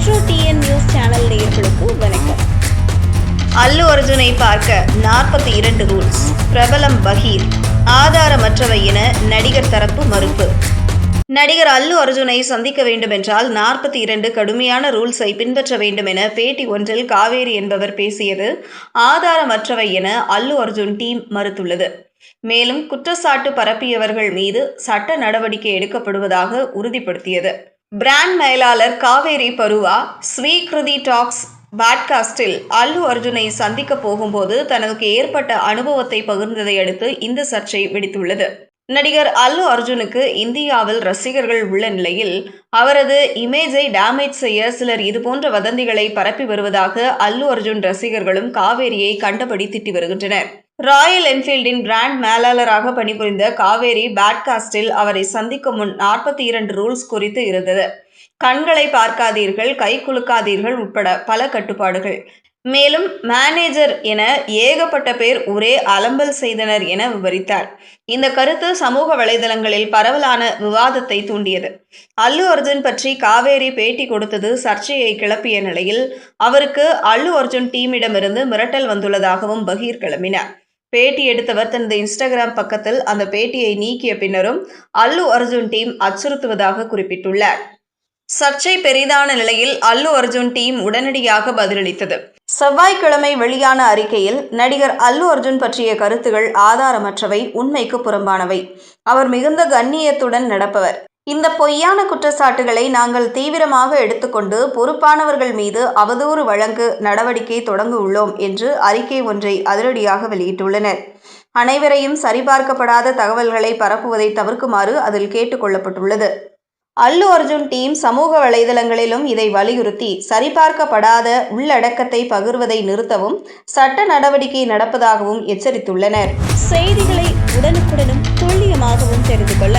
Metro TN news channel நேயர்களுக்கு வணக்கம். அல்லு அர்ஜுனை பார்க்க நாற்பத்தி இரண்டு ரூல்ஸ். பிரபலம் பகீர். ஆதாரமற்றவை என நடிகர் தரப்பு மறுப்பு. நடிகர் அல்லு அர்ஜுனை சந்திக்க வேண்டுமென்றால் நாற்பத்தி இரண்டு கடுமையான ரூல்ஸை பின்பற்ற வேண்டும் என பேட்டி ஒன்றில் காவேரி என்பவர் பேசியது ஆதாரமற்றவை என அல்லு அர்ஜுன் டீம் மறுத்துள்ளது. மேலும் குற்றச்சாட்டு பரப்பியவர்கள் மீது சட்ட நடவடிக்கை எடுக்கப்படுவதாக உறுதிப்படுத்தியது. பிராண்ட் மேலாளர் காவேரி பருவா ஸ்வீகிருதி டாக்ஸ் பாட்காஸ்டில் அல்லு அர்ஜுனை சந்திக்க போகும்போது தனக்கு ஏற்பட்ட அனுபவத்தை பகிர்ந்ததை அடுத்து இந்த சர்ச்சை வெடித்துள்ளது. நடிகர் அல்லு அர்ஜுனுக்கு இந்தியாவில் ரசிகர்கள் உள்ள நிலையில் அவரது இமேஜை டேமேஜ் செய்ய சிலர் இதுபோன்ற வதந்திகளை பரப்பி வருவதாக அல்லு அர்ஜுன் ரசிகர்களும் காவேரியை கண்டபடி திட்டி வருகின்றனர். ராயல் என்ஃபீல்டின் பிராண்ட் மேலாளராக பணிபுரிந்த காவேரி பேட்காஸ்டில் அவரை சந்திக்கும் முன் நாற்பத்தி இரண்டு ரூல்ஸ் குறித்து இருந்தது. கண்களை பார்க்காதீர்கள் கை குலுக்காதீர்கள் உட்பட பல கட்டுப்பாடுகள். மேலும் மேனேஜர் என ஏகப்பட்ட பேர் ஒரே அலம்பல் செய்தனர் என விவரித்தார். இந்த கருத்து சமூக வலைதளங்களில் பரவலான விவாதத்தை தூண்டியது. அல்லு அர்ஜுன் பற்றி காவேரி பேட்டி கொடுத்தது சர்ச்சையை கிளப்பிய நிலையில் அவருக்கு அல்லு அர்ஜுன் டீமிடமிருந்து மிரட்டல் வந்துள்ளதாகவும் பகீர் கிளம்பினார். பேட்டி எடுத்தவர் தனது இன்ஸ்டாகிராம் பக்கத்தில் அந்த பேட்டியை நீக்கிய பின்னரும் அல்லு அர்ஜுன் டீம் அச்சுறுத்துவதாக குறிப்பிட்டுள்ளார். சர்ச்சை பெரிதான நிலையில் அல்லு அர்ஜுன் டீம் உடனடியாக பதிலளித்தது. செவ்வாய்க்கிழமை வெளியான அறிக்கையில் நடிகர் அல்லு அர்ஜுன் பற்றிய கருத்துகள் ஆதாரமற்றவை உண்மைக்கு புறம்பானவை. அவர் மிகுந்த கண்ணியத்துடன் நடப்பவர். இந்த பொய்யான குற்றச்சாட்டுகளை நாங்கள் தீவிரமாக எடுத்துக்கொண்டு பொறுப்பானவர்கள் மீது அவதூறு வழக்கு நடவடிக்கை தொடங்க உள்ளோம் என்று அறிக்கை ஒன்றை அதிரடியாக வெளியிட்டுள்ளனர். அனைவரையும் சரிபார்க்கப்படாத தகவல்களை பரப்புவதை தவிர்க்குமாறு அதில் கேட்டுக்கொள்ளப்பட்டுள்ளது அல்லு அர்ஜுன் டீம் சமூக வலைதளங்களிலும் இதை வலியுறுத்தி சரிபார்க்கப்படாத உள்ளடக்கத்தை பகிர்வதை நிறுத்தவும் சட்ட நடவடிக்கை நடப்பதாகவும் எச்சரித்துள்ளனர். செய்திகளை உடனுக்குடனும் துல்லியமாகவும் தெரிந்து கொள்ள